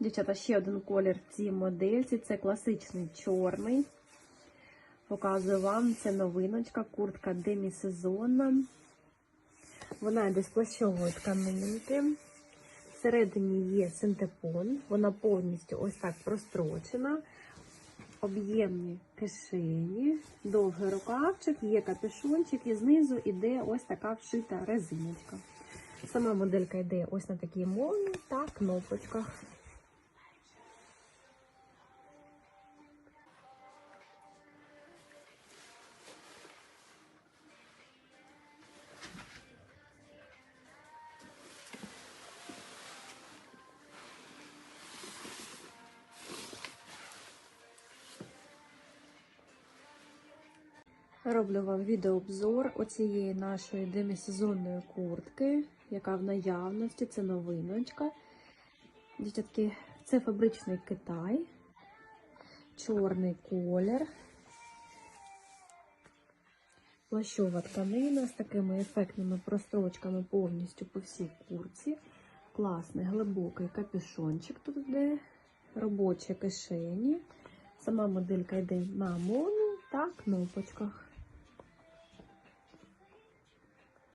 Дівчата, ще один колір в цій модельці. Це класичний чорний. Показую вам, це новиночка, куртка демісезонна. Вона йде з плащової тканинки. Всередині є синтепон, вона повністю ось так прострочена. Об'ємні кишені, довгий рукавчик, є капюшончик і знизу йде ось така вшита резиночка. Сама моделька йде ось на такій молні та кнопочках. Роблю вам відеообзор оцієї нашої демісезонної куртки, яка в наявності, це новиночка. Дівчатки, це фабричний Китай, чорний колір, плащова тканина з такими ефектними прострочками повністю по всій куртці. Класний глибокий капюшончик тут йде, робочі кишені. Сама моделька йде на молні та кнопочках.